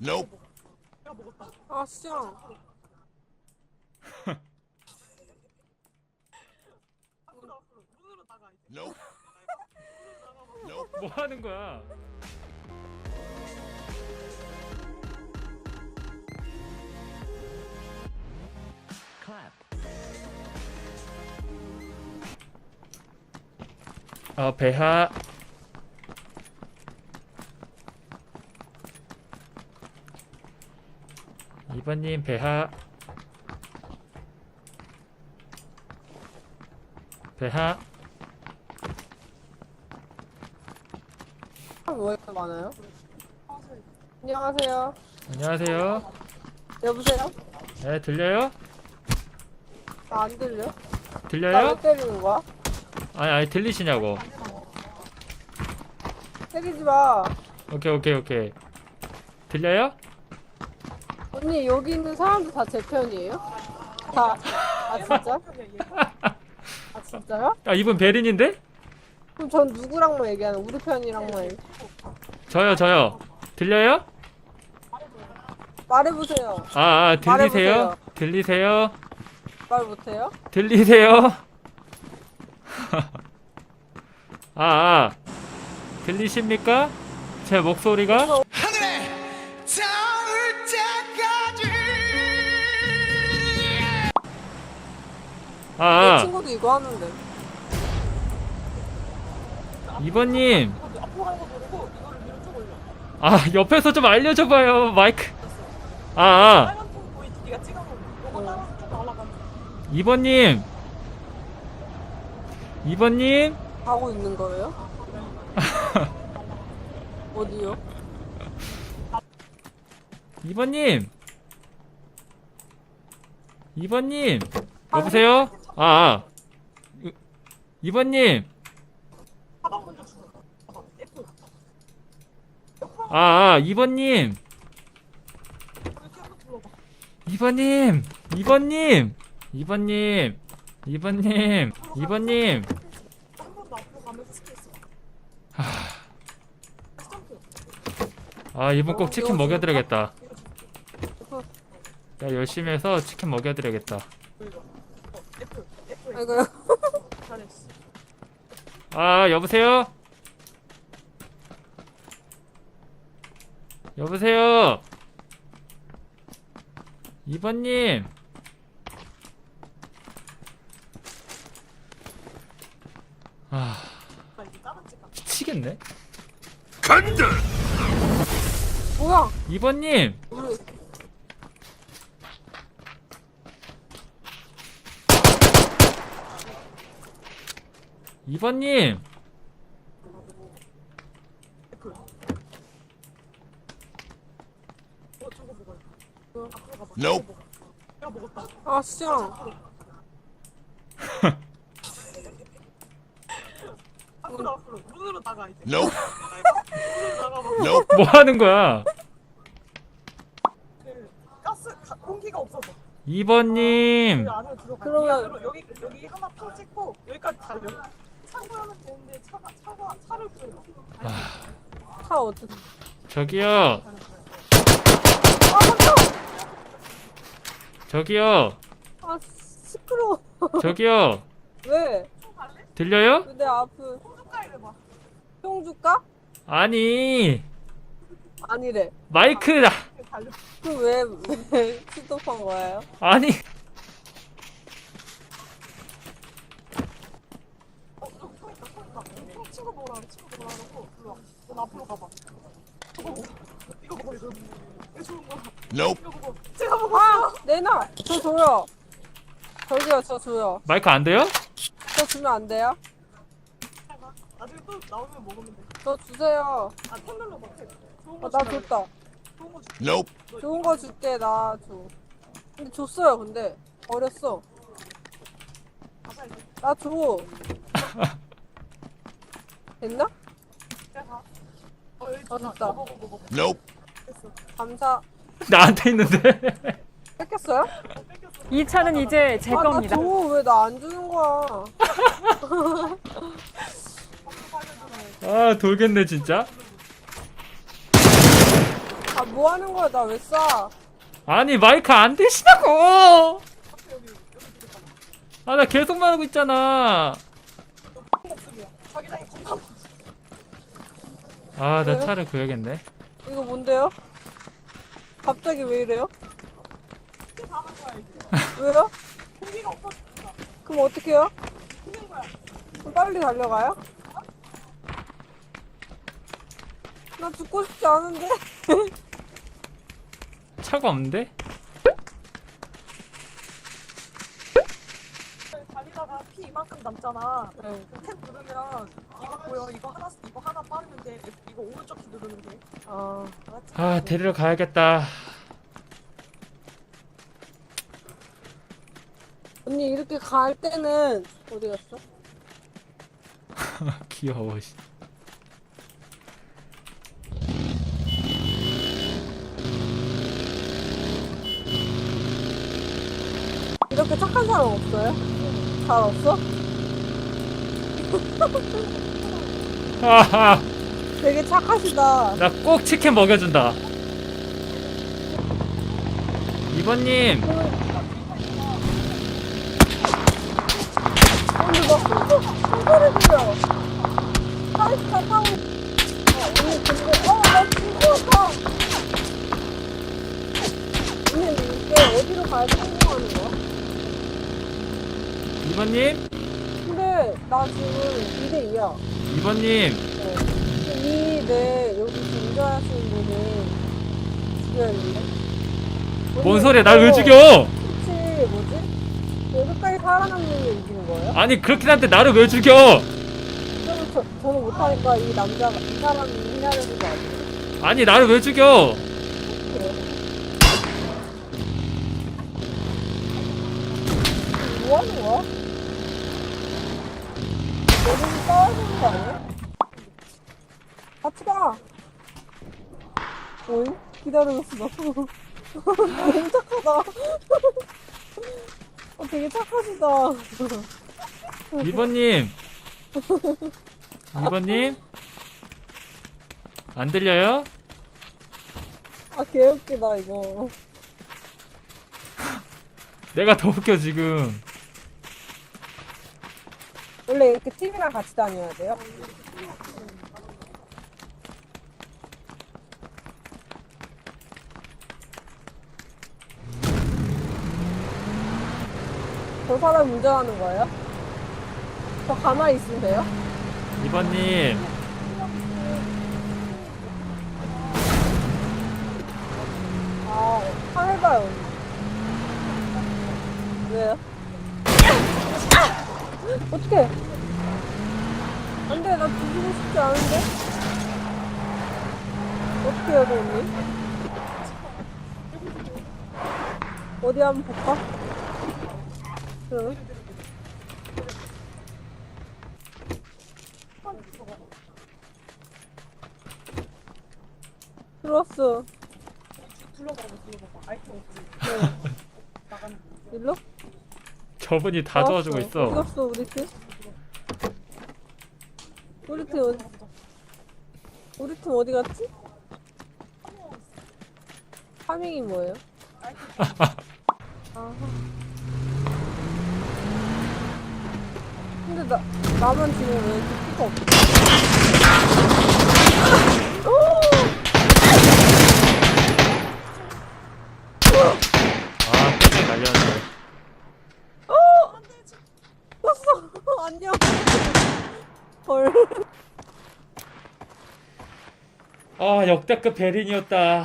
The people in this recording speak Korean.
Nope. 아 Nope. Nope. 뭐 하는 거야? 어 배하 이번님 배하 배하 왜 이렇게 많아요? 안녕하세요 안녕하세요 여보세요? 네 들려요? 나 안 들려? 나왜 들려요? 때리는 거야? 아니 아니 들리시냐고 때리지 마 오케이 오케이 오케이 들려요? 언니 여기 있는 사람들 다 제 편이에요? 다, 아 진짜? 아 진짜요? 아 이분 베린인데? 그럼 전 누구랑만 얘기하는 우리 편이랑만 얘기 저요 저요 들려요? 말해보세요 아, 아 들리세요? 말해보세요. 들리세요? 말 못해요? 들리세요? 아, 아 들리십니까? 제 목소리가? 하늘에 닿 내 아. 친구도 이거 하는데. 이번님. 아 옆에서 좀 알려줘봐요 마이크. 아, 아. 이번님. 이번님. 하고 있는 거예요? 어디요? 이번님. 이번님. 여보세요? 아, 아. 이- 이번님. 아, 아 이번님. 이번님 이번님. 이번님 이번님 이번님. 아 이번 꼭 치킨 먹여드려야겠다. 야 열심히 해서 치킨 먹여드려야겠다 아이고요 아 여보세요? 여보세요? 이번님 아 미치겠네 간다. 뭐야 이번님 우리 이번님 Nope. 아 씨야 Nope. Nope. 뭐 하는 거야 가스 가- 공기가 없어서 이번님 그 안으로 들어가. 그러면- 여기 여기 하나 탁 찍고 여기까지 달려. 차 어디 저기요 아 깜짝 저기요 아 시끄러워 저기요 왜? 들려요? 내 봐. 총 줄까? 아니 아니래 마이크 나. 그왜 왜 스톱한 거예요? 아니 어, 저, 총 있다, 총 있다. 총 친구 보라고, 친구 보라고. 일로 와. 넌 앞으로 가봐. 저거 뭐? 이거 보고 이거. 이거 좋은 거야. Nope. 이거 보고. 제가 보고. 아 내놔 저 줘요 저기요 저 줘요 마이크 안 돼요? 저 주면 안 돼요? 나중에 또 나오면 먹으면 돼. 저 주세요 아. 좋은 거 아, 나 주라. 줬다 좋은 거 줄. Nope. 좋은 거 줄게 나 줘. 근데 줬어요 근데 어렸어 가자 이제. 나 줘. 됐나? 어. 됐다. 먹어, 먹어, 먹어. Nope. 됐어. 감사. 나한테 있는데 뺏겼어요? 이 차는 이제 제 아, 겁니다. 나줘왜 나 안 주는 거야? 아 돌겠네 진짜 뭐 하는 거야? 나왜 쏴? 아니 마이크 안 되시다고 아 나 계속 말하고 있잖아 목숨이야. 자기장이 건강. 아 나? 차를 구해야겠네 이거 뭔데요? 갑자기 왜 이래요? 왜요? 그럼 어떻게 해요? 그럼 빨리 달려가요? 나 죽고 싶지 않은데? 차가 없는데? 달리다가 피 이만큼 남잖아. 네. 탭 누르면 이거 보여. 이거 하나 이거 하나 빠르면 돼. 이거 오른쪽 키 누르면 돼. 아, 알았지? 아 데리러 가야겠다 언니 이렇게 갈 때는 어디 갔어? 귀여워 씨. 이렇게 착한 사람 없어요? 잘 없어? 하하 되게 착하시다. 나 꼭 치킨 먹여준다 이번님 언니 막 손소, 손소리 들려. 잘 타고. 어, 언니 근데, 어, 나 죽었어. 언니 이게 어디로 가야 성공하는 거야? 이번님 근데 나 지금 2대 2야. 이번님 이내 여기 지금 운전하시는 분이 죽여야 되는데. 뭔 소리야 날 왜 죽여 혹시 뭐지? 여기까지 살아남는 게 이기는 거예요? 아니 그렇긴 한데 나를 왜 죽여 그럼 저, 저는 못하니까 이 남자가 이 사람이 되는 거 아니에요? 아니 나를 왜 죽여? 뭐 하는 거야? 여기서 싸워야 되는 거 아니야? 같이 가! 어이? 기다리고 있어. 너무 착하다. 어, 되게 착하시다. 이번님 이번님 안 들려요? 아, 개웃기다, 이거. 내가 더 웃겨 지금 원래 이렇게 팀이랑 같이 다녀야 돼요? 저 사람 운전하는 거예요? 저 가만히 있으면 돼요? 이번님 아, 한 해봐요. 왜요? 어떡해. 안 돼, 나 뒤지고 싶지 않은데? 어떻게 해야 돼, 언니? 어디 한번 볼까? 응. 들어왔어. 불러봐봐 불러봐봐. 아이폰 없지. 네. 나가는 거. 일로? 저분이 다 도와주고 어디 있어 갔어, 우리 팀? 우리 팀 어디, 우리 팀 어디 갔지? 파밍이 뭐예요? 아. 근데 나, 나만 지금 왜 이렇게 피가 없지? 아 진짜 날렸네 떴어! 안녕! 헐. 아 역대급 베린이었다